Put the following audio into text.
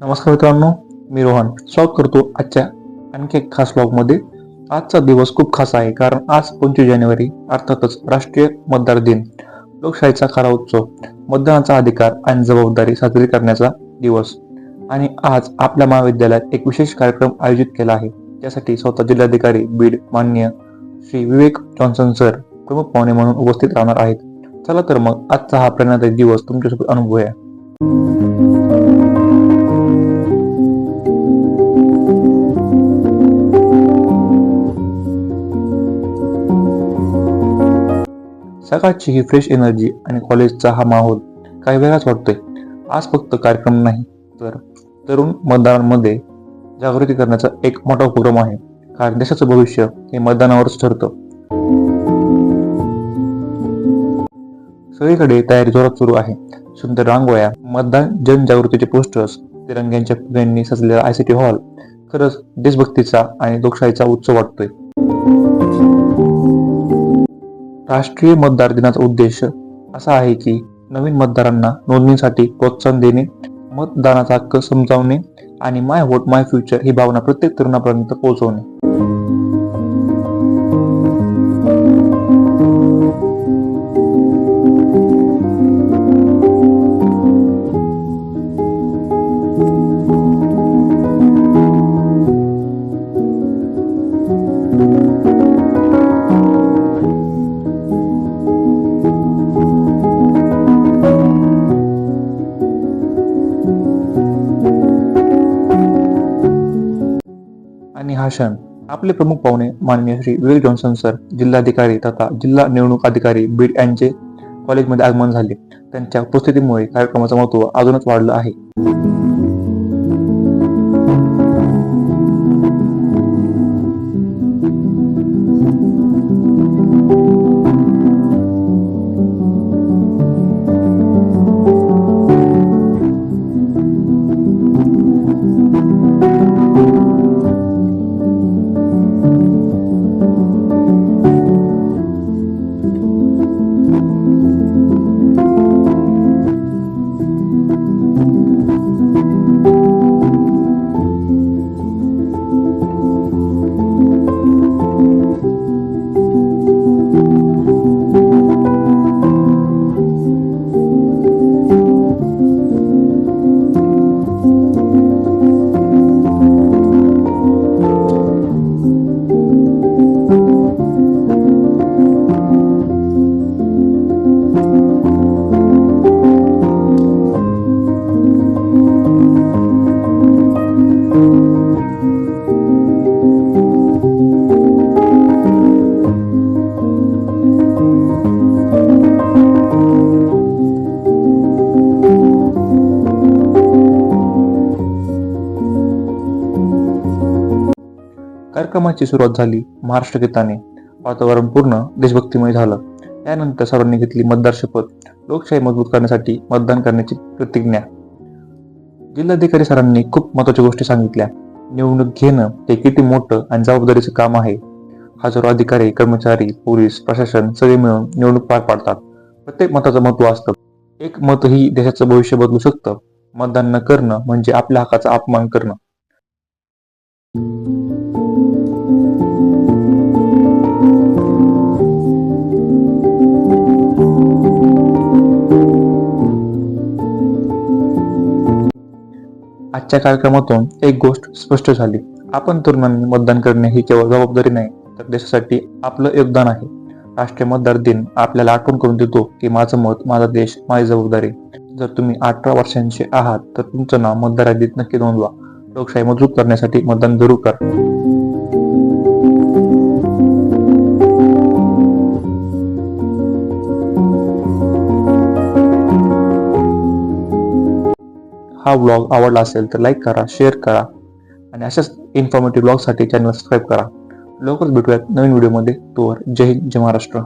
नमस्कार मित्रांनो मी रोहन. स्वागत करतो आजच्या आणखी एक खास ब्लॉगमध्ये आजचा दिवस खूप खास आहे कारण आज पंचवीस जानेवारी अर्थातच राष्ट्रीय मतदार दिन. लोकशाहीचा खरा उत्सव मतदानाचा अधिकार आणि जबाबदारी साजरी करण्याचा दिवस. आणि आज आपल्या महाविद्यालयात एक विशेष कार्यक्रम आयोजित केला आहे त्यासाठी स्वतः जिल्हाधिकारी बीड मान्य श्री विवेक जॉन्सन सर प्रमुख पाहुणे म्हणून उपस्थित राहणार आहेत. चला तर मग आजचा हा प्रेरणादायी दिवस तुमच्यासोबत अनुभवूया. सकाळची ही फ्रेश एनर्जी आणि कॉलेजचा हा माहोल काही वेगळाच वाटतोय. आज फक्त कार्यक्रम नाही तर तरुण मतदारांमध्ये जागृती करण्याचा एक मोठा उपक्रम आहे. कारण देशाचं भविष्य हे मतदानावरच ठरतं. सगळीकडे तयारी जोरात सुरू आहे. सुंदर रांगोळ्या मतदान जनजागृतीचे पोस्टर्स तिरंग्यांच्या फुग्यांनी सजलेला आयसीटी हॉल. खरंच देशभक्तीचा आणि लोकशाहीचा उत्सव वाटतोय. राष्ट्रीय मतदार दिनाचा उद्देश असा आहे की नवीन मतदारांना नोंदणीसाठी प्रोत्साहन देणे मतदानाचा हक्क समजावणे आणि माय व्होट माय फ्युचर ही भावना प्रत्येक तरुणापर्यंत पोहोचवणे. भाषण आपले प्रमुख पाहुणे माननीय श्री विवेक जॉन्सन सर जिल्हाधिकारी तथा जिल्हा निवडणूक अधिकारी बीड यांचे कॉलेजमध्ये आगमन झाले. त्यांच्या उपस्थितीमुळे कार्यक्रमाचं महत्त्व अजूनच वाढलं आहे. कार्यक्रमाची सुरुवात झाली महाराष्ट्र गीताने. वातावरण पूर्ण देशभक्तीमय झालं. त्यानंतर सर्वांनी घेतली मतदार शपथ. लोकशाही मजबूत करण्यासाठी मतदान करण्याची प्रतिज्ञा. जिल्हाधिकारी सरांनी खूप महत्त्वाच्या गोष्टी सांगितल्या. निवडणूक घेणं हे किती मोठं आणि जबाबदारीचं काम आहे. हजारो अधिकारी कर्मचारी पोलीस प्रशासन सगळे मिळून निवडणूक पार पाडतात. प्रत्येक मताचं महत्त्व असतं. एक मत ही देशाचं भविष्य बदलू शकतं. मतदान न करणं म्हणजे आपल्या हक्काचा अपमान करणं. आजच्या कार्यक्रमातून एक गोष्ट स्पष्ट झाली. आपण तरुणांनी मतदान करणे ही केवळ जबाबदारी नाही तर देशासाठी आपलं योगदान आहे. राष्ट्रीय मतदार दिन आपल्याला आठवण करून देतो की माझं मत माझा देश माझी जबाबदारी. जर तुम्ही अठरा वर्षांचे आहात तर तुमचं नाव मतदार यादीत नक्की नोंदवा. लोकशाही मजबूत करण्यासाठी मतदान जरूर करा. हा व्लॉग आवडला असेल तर लाईक करा शेअर करा आणि अशाच इन्फॉर्मेटिव्ह ब्लॉगसाठी चॅनल सबस्क्राईब करा. लवकरच भेटूयात नवीन व्हिडिओमध्ये तोवर जय हिंद जय महाराष्ट्र.